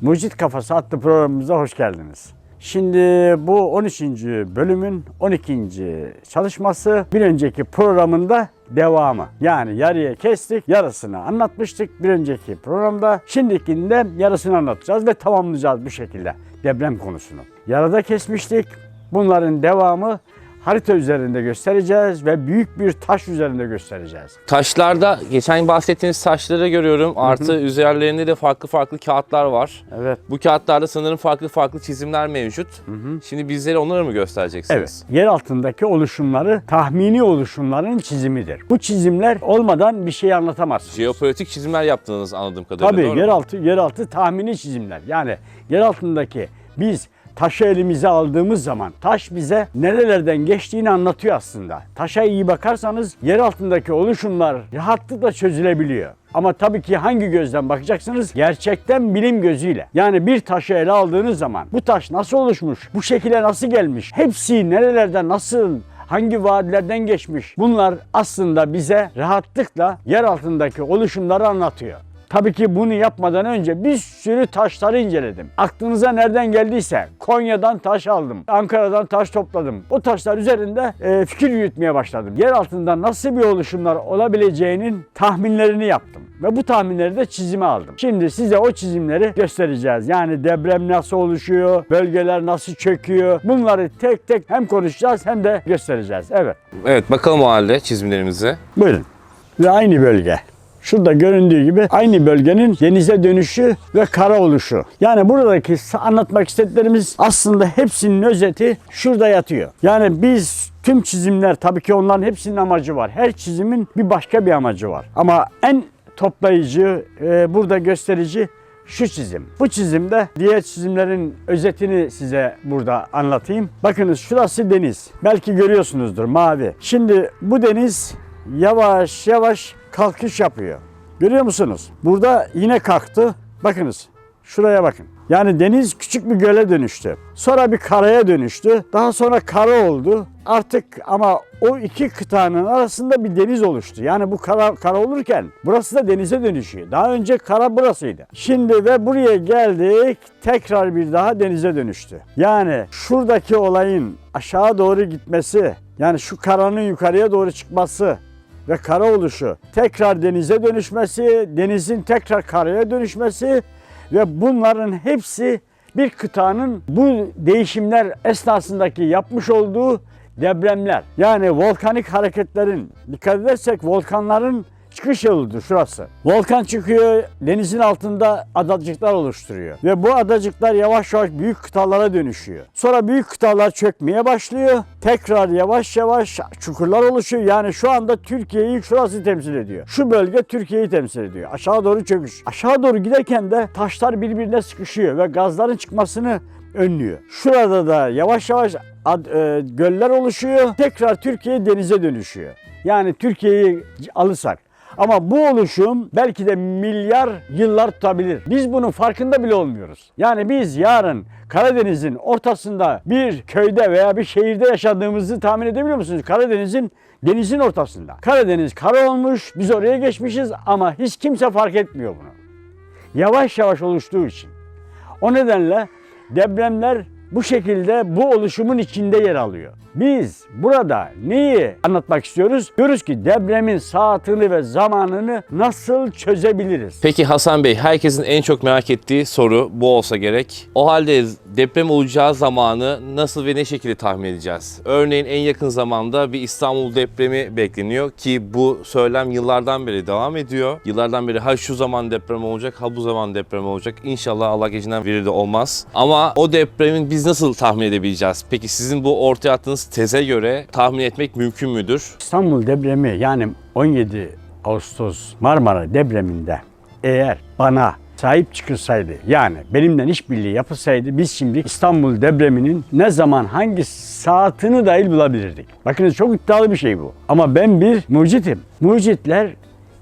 Mucit Kafası adlı programımıza hoş geldiniz. Şimdi bu 13. bölümün 12. çalışması bir önceki programında devamı. Yani yarıya kestik, yarısını anlatmıştık bir önceki programda. Şimdikinde yarısını anlatacağız ve tamamlayacağız bu şekilde deprem konusunu. Yarıda kesmiştik. Bunların devamı harita üzerinde göstereceğiz ve büyük bir taş üzerinde göstereceğiz. Taşlarda geçen bahsettiğiniz taşları görüyorum. Artı üzerlerinde de farklı farklı kağıtlar var. Evet. Bu kağıtlarda sanırım farklı farklı çizimler mevcut. Şimdi bizlere onları mı göstereceksiniz? Evet. Yer altındaki oluşumları tahmini oluşumların çizimidir. Bu çizimler olmadan bir şey anlatamazsınız. Jeopolitik çizimler yaptığınız anladığım kadarıyla Tabii doğru mu? yeraltı yeraltı tahmini çizimler. Yani yer altındaki biz taşı elimize aldığımız zaman taş bize nerelerden geçtiğini anlatıyor aslında. Taşa iyi bakarsanız yer altındaki oluşumlar rahatlıkla çözülebiliyor. Ama tabii ki hangi gözden bakacaksınız? Gerçekten bilim gözüyle. Yani bir taşı ele aldığınız zaman bu taş nasıl oluşmuş? Bu şekilde nasıl gelmiş? Hepsi nerelerden nasıl hangi vadilerden geçmiş? Bunlar aslında bize rahatlıkla yer altındaki oluşumları anlatıyor. Tabii ki bunu yapmadan önce bir sürü taşları inceledim. Aklınıza nereden geldiyse Konya'dan taş aldım. Ankara'dan taş topladım. O taşlar üzerinde e, fikir yürütmeye başladım. Yer altında nasıl bir oluşumlar olabileceğinin tahminlerini yaptım. Ve bu tahminleri de çizime aldım. Şimdi size o çizimleri göstereceğiz. Yani deprem nasıl oluşuyor, bölgeler nasıl çöküyor. Bunları tek tek hem konuşacağız hem de göstereceğiz. Evet. Evet bakalım o halde çizimlerimize. Buyurun. Ve aynı bölge. Şurada göründüğü gibi aynı bölgenin denize dönüşü ve kara oluşu. Yani buradaki anlatmak istediklerimiz aslında hepsinin özeti şurada yatıyor. Yani biz tüm çizimler tabii ki onların hepsinin amacı var. Her çizimin bir başka bir amacı var. Ama en toplayıcı, e, burada gösterici şu çizim. Bu çizimde diğer çizimlerin özetini size burada anlatayım. Bakınız şurası deniz. Belki görüyorsunuzdur mavi. Şimdi bu deniz yavaş yavaş kalkış yapıyor. Görüyor musunuz? Burada yine kalktı. Bakınız şuraya bakın. Yani deniz küçük bir göle dönüştü. Sonra bir karaya dönüştü. Daha sonra kara oldu. Artık ama o iki kıtanın arasında bir deniz oluştu. Yani bu kara, kara olurken burası da denize dönüşüyor. Daha önce kara burasıydı. Şimdi ve buraya geldik tekrar bir daha denize dönüştü. Yani şuradaki olayın aşağı doğru gitmesi yani şu karanın yukarıya doğru çıkması ve kara oluşu, tekrar denize dönüşmesi, denizin tekrar karaya dönüşmesi ve bunların hepsi bir kıtanın bu değişimler esnasındaki yapmış olduğu depremler. Yani volkanik hareketlerin, dikkat edersek volkanların çıkış yoludur şurası. Volkan çıkıyor, denizin altında adacıklar oluşturuyor. Ve bu adacıklar yavaş yavaş büyük kıtalara dönüşüyor. Sonra büyük kıtalar çökmeye başlıyor. Tekrar yavaş yavaş çukurlar oluşuyor. Yani şu anda Türkiye'yi şurası temsil ediyor. Şu bölge Türkiye'yi temsil ediyor. Aşağı doğru çöküş. Aşağı doğru giderken de taşlar birbirine sıkışıyor ve gazların çıkmasını önlüyor. Şurada da yavaş yavaş ad- e, göller oluşuyor. Tekrar Türkiye denize dönüşüyor. Yani Türkiye'yi alırsak ama bu oluşum belki de milyar yıllar tutabilir. Biz bunun farkında bile olmuyoruz. Yani biz yarın Karadeniz'in ortasında bir köyde veya bir şehirde yaşadığımızı tahmin edebiliyor musunuz? Karadeniz'in denizin ortasında. Karadeniz kara olmuş, biz oraya geçmişiz ama hiç kimse fark etmiyor bunu. Yavaş yavaş oluştuğu için. O nedenle depremler bu şekilde bu oluşumun içinde yer alıyor. Biz burada neyi anlatmak istiyoruz? Diyoruz ki depremin saatini ve zamanını nasıl çözebiliriz? Peki Hasan Bey, herkesin en çok merak ettiği soru bu olsa gerek. O halde deprem olacağı zamanı nasıl ve ne şekilde tahmin edeceğiz? Örneğin en yakın zamanda bir İstanbul depremi bekleniyor ki bu söylem yıllardan beri devam ediyor. Yıllardan beri ha şu zaman deprem olacak, ha bu zaman deprem olacak. İnşallah Allah gecinden verir de olmaz. Ama o depremin biz nasıl tahmin edebileceğiz? Peki sizin bu ortaya attığınız teze göre tahmin etmek mümkün müdür? İstanbul depremi yani 17 Ağustos Marmara depreminde eğer bana sahip çıkılsaydı yani benimle işbirliği yapılsaydı biz şimdi İstanbul depreminin ne zaman hangi saatini dahil bulabilirdik. Bakınız çok iddialı bir şey bu. Ama ben bir mucitim. Mucitler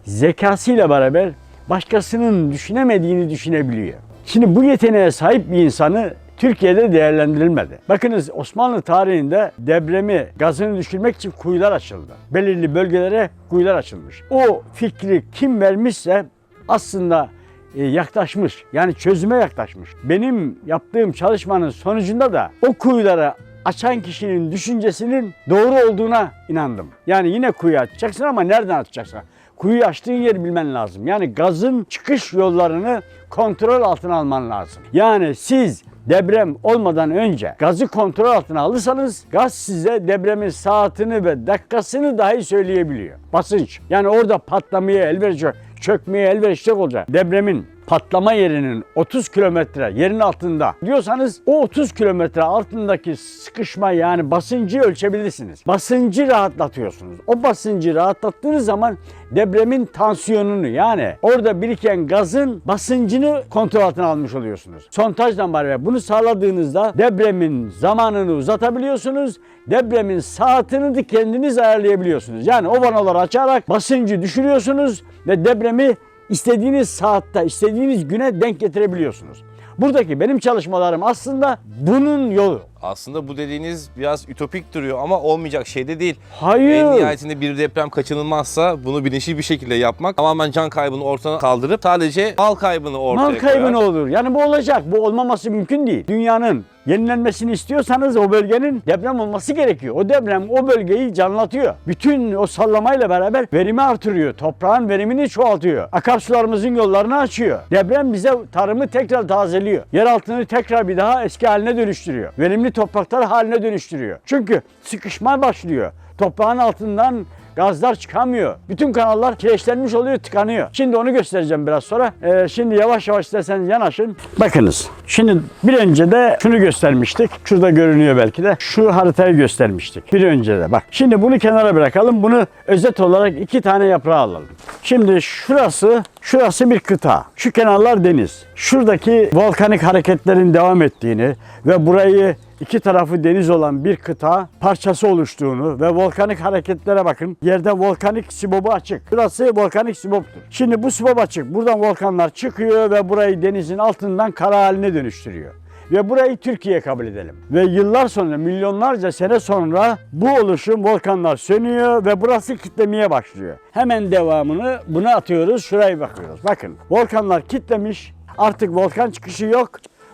zekasıyla beraber başkasının düşünemediğini düşünebiliyor. Şimdi bu yeteneğe sahip bir insanı Türkiye'de değerlendirilmedi. Bakınız Osmanlı tarihinde depremi, gazını düşürmek için kuyular açıldı. Belirli bölgelere kuyular açılmış. O fikri kim vermişse aslında e, yaklaşmış. Yani çözüme yaklaşmış. Benim yaptığım çalışmanın sonucunda da o kuyulara açan kişinin düşüncesinin doğru olduğuna inandım. Yani yine kuyu açacaksın ama nereden açacaksın? Kuyu açtığın yeri bilmen lazım. Yani gazın çıkış yollarını kontrol altına alman lazım. Yani siz deprem olmadan önce gazı kontrol altına alırsanız gaz size depremin saatini ve dakikasını dahi söyleyebiliyor. Basınç. Yani orada patlamaya elverişli, çökmeye elverişli olacak. Depremin patlama yerinin 30 kilometre yerin altında diyorsanız o 30 kilometre altındaki sıkışma yani basıncı ölçebilirsiniz. Basıncı rahatlatıyorsunuz. O basıncı rahatlattığınız zaman depremin tansiyonunu yani orada biriken gazın basıncını kontrol altına almış oluyorsunuz. Sontajdan beraber bunu sağladığınızda depremin zamanını uzatabiliyorsunuz. Depremin saatini de kendiniz ayarlayabiliyorsunuz. Yani o vanaları açarak basıncı düşürüyorsunuz ve depremi istediğiniz saatte, istediğiniz güne denk getirebiliyorsunuz. Buradaki benim çalışmalarım aslında bunun yolu. Aslında bu dediğiniz biraz ütopik duruyor ama olmayacak şey de değil. Hayır. En nihayetinde bir deprem kaçınılmazsa bunu bilinçli bir şekilde yapmak tamamen can kaybını ortadan kaldırıp sadece mal kaybını ortaya Mal kaybı ne koyar. olur? Yani bu olacak. Bu olmaması mümkün değil. Dünyanın yenilenmesini istiyorsanız o bölgenin deprem olması gerekiyor. O deprem o bölgeyi canlatıyor. Bütün o sallamayla beraber verimi artırıyor. Toprağın verimini çoğaltıyor. Akarsularımızın yollarını açıyor. Deprem bize tarımı tekrar tazeliyor. Yer altını tekrar bir daha eski haline dönüştürüyor. Verimli topraklar haline dönüştürüyor. Çünkü sıkışma başlıyor. Toprağın altından Gazlar çıkamıyor. Bütün kanallar kireçlenmiş oluyor, tıkanıyor. Şimdi onu göstereceğim biraz sonra. Ee, şimdi yavaş yavaş isterseniz yanaşın. Bakınız. Şimdi bir önce de şunu göstermiştik. Şurada görünüyor belki de. Şu haritayı göstermiştik. Bir önce de. Bak. Şimdi bunu kenara bırakalım. Bunu özet olarak iki tane yaprağı alalım. Şimdi şurası, şurası bir kıta. Şu kenarlar deniz. Şuradaki volkanik hareketlerin devam ettiğini ve burayı iki tarafı deniz olan bir kıta parçası oluştuğunu ve volkanik hareketlere bakın. Yerde volkanik sibobu açık. Burası volkanik siboptur. Şimdi bu sibob açık. Buradan volkanlar çıkıyor ve burayı denizin altından kara haline dönüştürüyor. Ve burayı Türkiye kabul edelim. Ve yıllar sonra, milyonlarca sene sonra bu oluşum volkanlar sönüyor ve burası kitlemeye başlıyor. Hemen devamını buna atıyoruz, şuraya bakıyoruz. Bakın volkanlar kitlemiş, artık volkan çıkışı yok.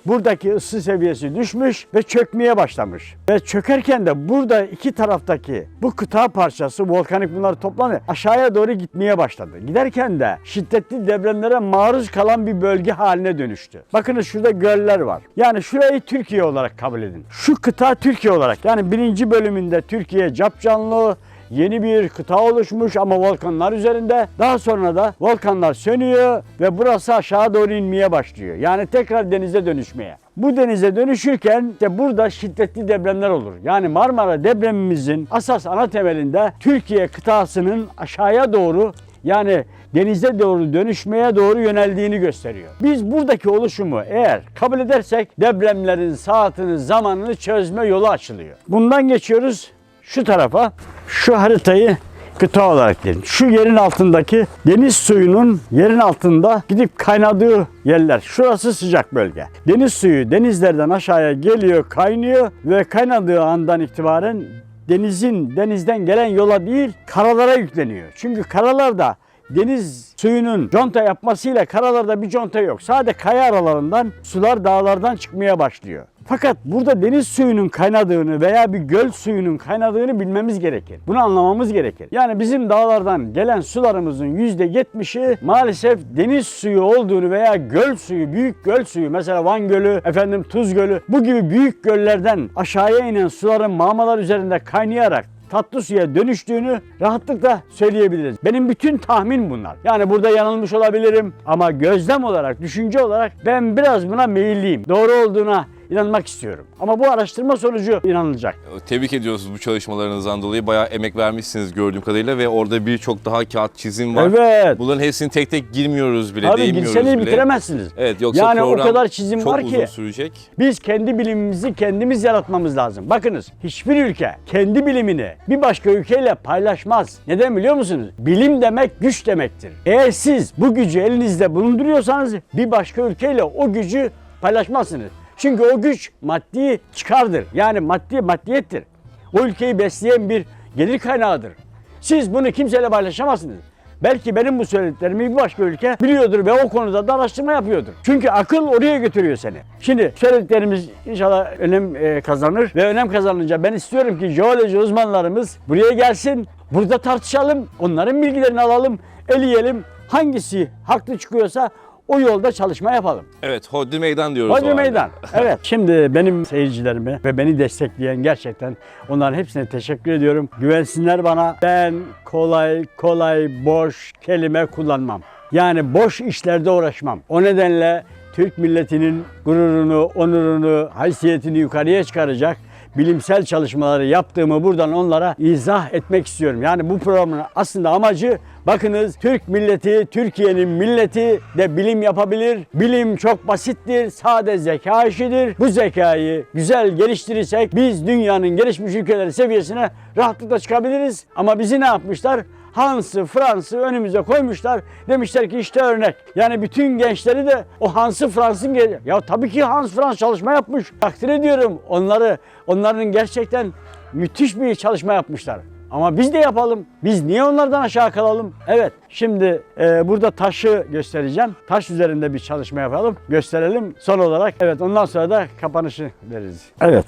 Buradaki ısı seviyesi düşmüş ve çökmeye başlamış. Ve çökerken de burada iki taraftaki bu kıta parçası volkanik bunlar toplanıyor. Aşağıya doğru gitmeye başladı. Giderken de şiddetli depremlere maruz kalan bir bölge haline dönüştü. Bakınız şurada göller var. Yani şurayı Türkiye olarak kabul edin. Şu kıta Türkiye olarak yani birinci bölümünde Türkiye capcanlı, yeni bir kıta oluşmuş ama volkanlar üzerinde. Daha sonra da volkanlar sönüyor ve burası aşağı doğru inmeye başlıyor. Yani tekrar denize dönüşmeye. Bu denize dönüşürken işte burada şiddetli depremler olur. Yani Marmara depremimizin asas ana temelinde Türkiye kıtasının aşağıya doğru yani denize doğru dönüşmeye doğru yöneldiğini gösteriyor. Biz buradaki oluşumu eğer kabul edersek depremlerin saatini, zamanını çözme yolu açılıyor. Bundan geçiyoruz şu tarafa. Şu haritayı kıta olarak derin. Şu yerin altındaki deniz suyunun yerin altında gidip kaynadığı yerler. Şurası sıcak bölge. Deniz suyu denizlerden aşağıya geliyor, kaynıyor ve kaynadığı andan itibaren denizin denizden gelen yola değil karalara yükleniyor. Çünkü karalarda deniz suyunun conta yapmasıyla karalarda bir conta yok. Sadece kaya aralarından sular dağlardan çıkmaya başlıyor. Fakat burada deniz suyunun kaynadığını veya bir göl suyunun kaynadığını bilmemiz gerekir. Bunu anlamamız gerekir. Yani bizim dağlardan gelen sularımızın %70'i maalesef deniz suyu olduğunu veya göl suyu, büyük göl suyu mesela Van Gölü, efendim Tuz Gölü bu gibi büyük göllerden aşağıya inen suların mağmalar üzerinde kaynayarak tatlı suya dönüştüğünü rahatlıkla söyleyebiliriz. Benim bütün tahmin bunlar. Yani burada yanılmış olabilirim ama gözlem olarak, düşünce olarak ben biraz buna meyilliyim. Doğru olduğuna inanmak istiyorum. Ama bu araştırma sonucu inanılacak. Tebrik ediyoruz bu çalışmalarınızdan dolayı. Bayağı emek vermişsiniz gördüğüm kadarıyla ve orada birçok daha kağıt çizim var. Evet. Bunların hepsini tek tek girmiyoruz bile, Abi değinmiyoruz bile. bitiremezsiniz. Evet yoksa Yani o program kadar çizim çok var uzun ki sürecek. biz kendi bilimimizi kendimiz yaratmamız lazım. Bakınız hiçbir ülke kendi bilimini bir başka ülkeyle paylaşmaz. Neden biliyor musunuz? Bilim demek güç demektir. Eğer siz bu gücü elinizde bulunduruyorsanız bir başka ülkeyle o gücü paylaşmazsınız. Çünkü o güç maddi çıkardır. Yani maddi maddiyettir. O ülkeyi besleyen bir gelir kaynağıdır. Siz bunu kimseyle paylaşamazsınız. Belki benim bu söylediklerimi bir başka ülke biliyordur ve o konuda da araştırma yapıyordur. Çünkü akıl oraya götürüyor seni. Şimdi söylediklerimiz inşallah önem e, kazanır ve önem kazanınca ben istiyorum ki jeoloji uzmanlarımız buraya gelsin, burada tartışalım, onların bilgilerini alalım, eleyelim. Hangisi haklı çıkıyorsa o yolda çalışma yapalım. Evet hodri meydan diyoruz halde. meydan. Evet. Şimdi benim seyircilerime ve beni destekleyen gerçekten onların hepsine teşekkür ediyorum. Güvensinler bana. Ben kolay kolay boş kelime kullanmam. Yani boş işlerde uğraşmam. O nedenle Türk milletinin gururunu, onurunu, haysiyetini yukarıya çıkaracak bilimsel çalışmaları yaptığımı buradan onlara izah etmek istiyorum. Yani bu programın aslında amacı bakınız Türk milleti, Türkiye'nin milleti de bilim yapabilir. Bilim çok basittir, sade zeka işidir. Bu zekayı güzel geliştirirsek biz dünyanın gelişmiş ülkeleri seviyesine rahatlıkla çıkabiliriz. Ama bizi ne yapmışlar? Hans'ı, Frans'ı önümüze koymuşlar. Demişler ki işte örnek. Yani bütün gençleri de o Hans'ı, Frans'ın Ya tabii ki Hans Frans çalışma yapmış. Takdir ediyorum onları. Onların gerçekten müthiş bir çalışma yapmışlar. Ama biz de yapalım. Biz niye onlardan aşağı kalalım? Evet. Şimdi e, burada taşı göstereceğim. Taş üzerinde bir çalışma yapalım. Gösterelim. Son olarak evet ondan sonra da kapanışı veririz. Evet.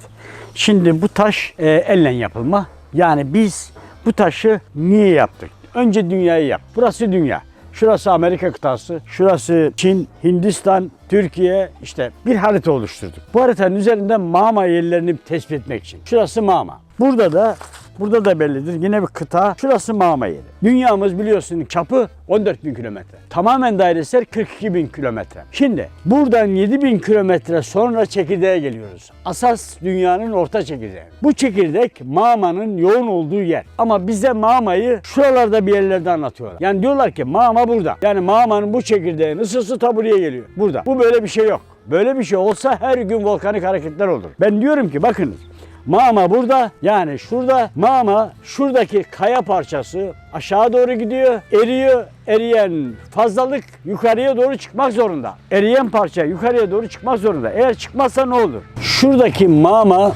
Şimdi bu taş e, elle yapılma. Yani biz bu taşı niye yaptık? Önce dünyayı yap. Burası dünya. Şurası Amerika kıtası, şurası Çin, Hindistan, Türkiye işte bir harita oluşturduk. Bu haritanın üzerinde mağma yerlerini tespit etmek için. Şurası mağma. Burada da burada da bellidir. Yine bir kıta. Şurası mağma yeri. Dünyamız biliyorsun çapı 14 bin kilometre. Tamamen dairesel 42 bin kilometre. Şimdi buradan 7 bin kilometre sonra çekirdeğe geliyoruz. Asas dünyanın orta çekirdeği. Bu çekirdek mağmanın yoğun olduğu yer. Ama bize mağmayı şuralarda bir yerlerde anlatıyorlar. Yani diyorlar ki mağma burada. Yani mağmanın bu çekirdeğin ısısı ta geliyor. Burada. Bu böyle bir şey yok. Böyle bir şey olsa her gün volkanik hareketler olur. Ben diyorum ki bakınız Mağma burada yani şurada mağma şuradaki kaya parçası aşağı doğru gidiyor eriyor eriyen fazlalık yukarıya doğru çıkmak zorunda. Eriyen parça yukarıya doğru çıkmak zorunda. Eğer çıkmazsa ne olur? Şuradaki mağma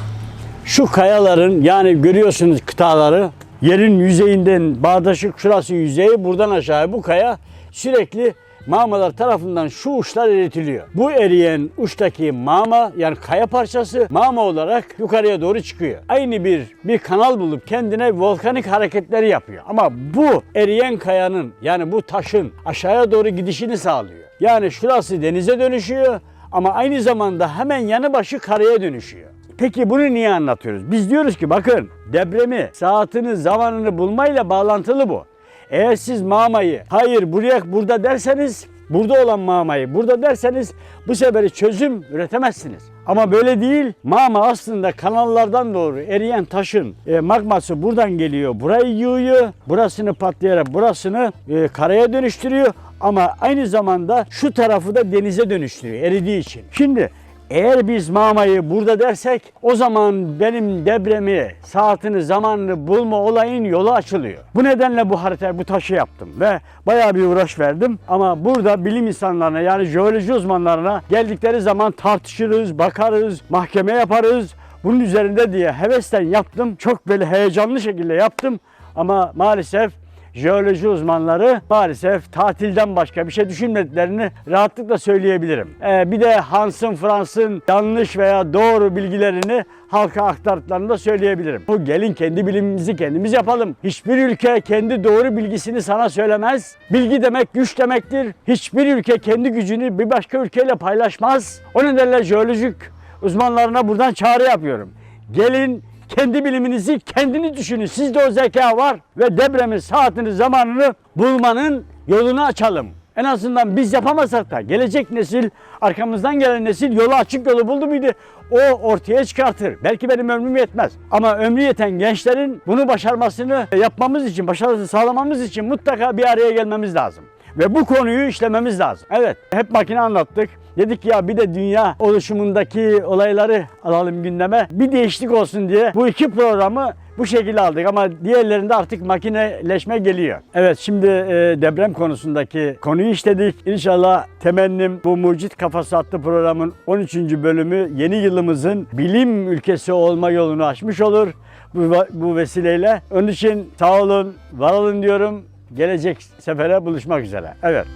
şu kayaların yani görüyorsunuz kıtaları yerin yüzeyinden bağdaşık şurası yüzeyi buradan aşağı bu kaya sürekli mağmalar tarafından şu uçlar eritiliyor. Bu eriyen uçtaki mağma yani kaya parçası mağma olarak yukarıya doğru çıkıyor. Aynı bir bir kanal bulup kendine volkanik hareketleri yapıyor. Ama bu eriyen kayanın yani bu taşın aşağıya doğru gidişini sağlıyor. Yani şurası denize dönüşüyor ama aynı zamanda hemen yanı başı karaya dönüşüyor. Peki bunu niye anlatıyoruz? Biz diyoruz ki bakın depremi, saatini, zamanını bulmayla bağlantılı bu. Eğer siz mağmayı hayır buraya burada derseniz burada olan mağmayı burada derseniz bu sefer çözüm üretemezsiniz. Ama böyle değil. Mağma aslında kanallardan doğru eriyen taşın e, magması buradan geliyor. Burayı yığıyor. Burasını patlayarak burasını e, karaya dönüştürüyor. Ama aynı zamanda şu tarafı da denize dönüştürüyor eridiği için. Şimdi eğer biz Mama'yı burada dersek o zaman benim depremi, saatini, zamanını bulma olayın yolu açılıyor. Bu nedenle bu haritayı, bu taşı yaptım ve bayağı bir uğraş verdim. Ama burada bilim insanlarına yani jeoloji uzmanlarına geldikleri zaman tartışırız, bakarız, mahkeme yaparız. Bunun üzerinde diye hevesten yaptım. Çok böyle heyecanlı şekilde yaptım. Ama maalesef jeoloji uzmanları maalesef tatilden başka bir şey düşünmediklerini rahatlıkla söyleyebilirim. Ee, bir de Hans'ın Frans'ın yanlış veya doğru bilgilerini halka aktardıklarını da söyleyebilirim. Bu gelin kendi bilimimizi kendimiz yapalım. Hiçbir ülke kendi doğru bilgisini sana söylemez. Bilgi demek güç demektir. Hiçbir ülke kendi gücünü bir başka ülkeyle paylaşmaz. O nedenle jeolojik uzmanlarına buradan çağrı yapıyorum. Gelin kendi biliminizi kendini düşünün. Sizde o zeka var ve depremin saatini zamanını bulmanın yolunu açalım. En azından biz yapamasak da gelecek nesil, arkamızdan gelen nesil yolu açık yolu buldu muydu? O ortaya çıkartır. Belki benim ömrüm yetmez. Ama ömrü yeten gençlerin bunu başarmasını yapmamız için, başarısını sağlamamız için mutlaka bir araya gelmemiz lazım. Ve bu konuyu işlememiz lazım. Evet, hep makine anlattık. Dedik ya bir de dünya oluşumundaki olayları alalım gündeme. Bir değişiklik olsun diye bu iki programı bu şekilde aldık ama diğerlerinde artık makineleşme geliyor. Evet şimdi e, deprem konusundaki konuyu işledik. İnşallah temennim bu Mucit Kafası adlı programın 13. bölümü yeni yılımızın bilim ülkesi olma yolunu açmış olur. Bu, bu vesileyle. Onun için sağ olun, var olun diyorum. Gelecek sefere buluşmak üzere. Evet.